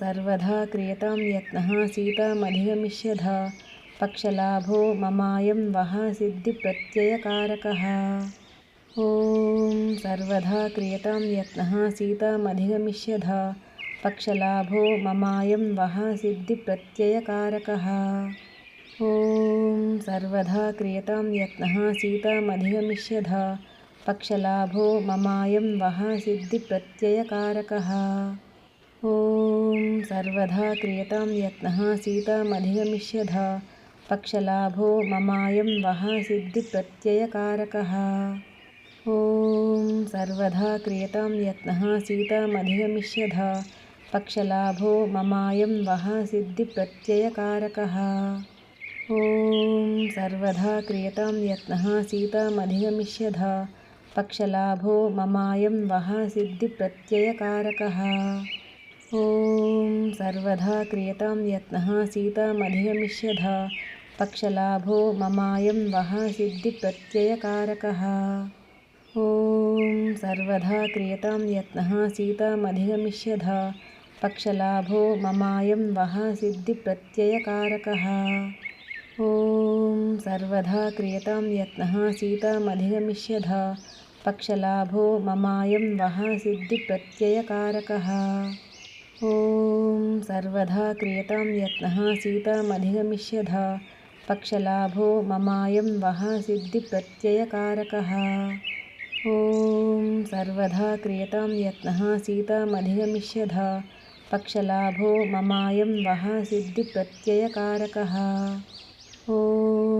सर्वधा क्रियतां यत्नः सीतामधिगमिष्यथ पक्षलाभो ममायं वः सिद्धिप्रत्ययकारकः। ॐ सर्वधा क्रियतां यत्नः सीतामधिगमिष्यथ पक्षलाभो ममायं वः सिद्धिप्रत्ययकारकः। ॐ सर्वधा क्रियतां यत्नः सीतामधिगमिष्यथ पक्षलाभो ममायं वः सिद्धिप्रत्ययकारकः। ॐ सर्वधा क्रियतां यत्नः सीतामधिगमिष्यथ पक्षलाभो ममायं वः सिद्धिप्रत्ययकारकः ॐ सर्वधा क्रियतां यत्नः सीतामधिगमिष्यथ पक्षलाभो ममायं वः सिद्धिप्रत्ययकारकः ॐ सर्वधा क्रियतां यत्नः सीतामधिगमिष्यथ पक्षलाभो ममायं वः सिद्धिप्रत्ययकारकः ॐ सर्वधा क्रियतां यत्नः सीतामधिगमिष्यथ पक्षलाभो ममायं वः सिद्धिप्रत्ययकारकः ॐ सर्वधा क्रियतां यत्नः सीतामधिगमिष्यथ पक्षलाभो ममायं वः सिद्धिप्रत्ययकारकः ॐ सर्वधा क्रियतां यत्नः सीतामधिगमिष्यथ पक्षलाभो ममायं वः सिद्धिप्रत्ययकारकः सर्वधा क्रियतां यत्नः सीतामधिगमिष्यथ पक्षलाभो ममायं वः सिद्धिप्रत्ययकारकः। ॐ सर्वधा क्रियतां यत्नः सीतामधिगमिष्यथ पक्षलाभो ममायं वः सिद्धिप्रत्ययकारकः। ॐ